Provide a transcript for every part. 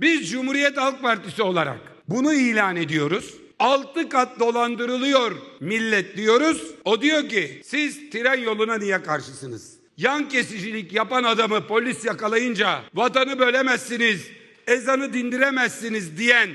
Biz Cumhuriyet Halk Partisi olarak bunu ilan ediyoruz. Altı kat dolandırılıyor millet diyoruz. O diyor ki siz tren yoluna niye karşısınız? Yan kesicilik yapan adamı polis yakalayınca vatanı bölemezsiniz, ezanı dindiremezsiniz diyen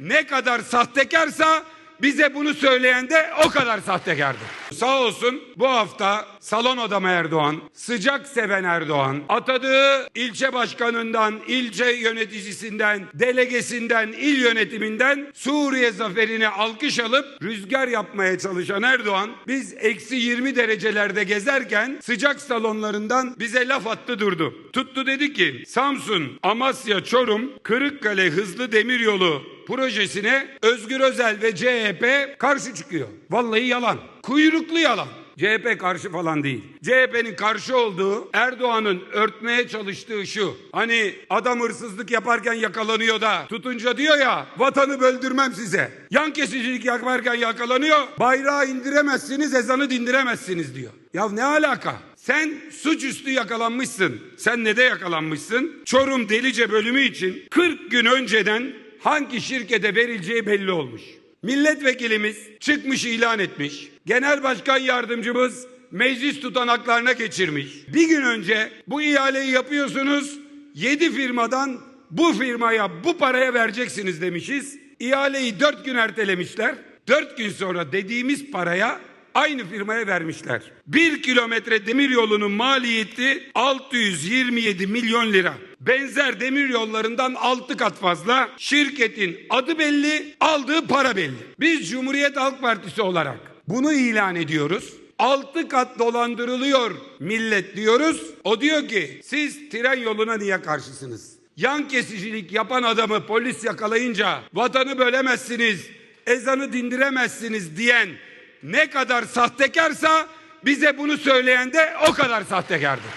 ne kadar sahtekarsa bize bunu söyleyen de o kadar sahtekardır. Sağ olsun bu hafta salon adamı Erdoğan, sıcak seven Erdoğan, atadığı ilçe başkanından, ilçe yöneticisinden, delegesinden, il yönetiminden Suriye zaferine alkış alıp rüzgar yapmaya çalışan Erdoğan, biz eksi 20 derecelerde gezerken sıcak salonlarından bize laf attı durdu. Tuttu dedi ki Samsun, Amasya, Çorum, Kırıkkale hızlı demiryolu projesine Özgür Özel ve CHP karşı çıkıyor. Vallahi yalan. Kuyruklu yalan. CHP karşı falan değil. CHP'nin karşı olduğu Erdoğan'ın örtmeye çalıştığı şu. Hani adam hırsızlık yaparken yakalanıyor da tutunca diyor ya vatanı böldürmem size. Yan kesicilik yaparken yakalanıyor. Bayrağı indiremezsiniz ezanı dindiremezsiniz diyor. Ya ne alaka? Sen suçüstü yakalanmışsın. Sen ne de yakalanmışsın? Çorum Delice bölümü için 40 gün önceden hangi şirkete verileceği belli olmuş. Milletvekilimiz çıkmış ilan etmiş. Genel Başkan Yardımcımız meclis tutanaklarına geçirmiş. Bir gün önce bu ihaleyi yapıyorsunuz. 7 firmadan bu firmaya bu paraya vereceksiniz demişiz. İhaleyi 4 gün ertelemişler. 4 gün sonra dediğimiz paraya aynı firmaya vermişler. 1 kilometre demir yolunun maliyeti 627 milyon lira. Benzer demir yollarından 6 kat fazla. Şirketin adı belli, aldığı para belli. Biz Cumhuriyet Halk Partisi olarak bunu ilan ediyoruz. 6 kat dolandırılıyor millet diyoruz. O diyor ki siz tren yoluna niye karşısınız? Yan kesicilik yapan adamı polis yakalayınca vatanı bölemezsiniz, ezanı dindiremezsiniz diyen ne kadar sahtekarsa bize bunu söyleyen de o kadar sahtekardır.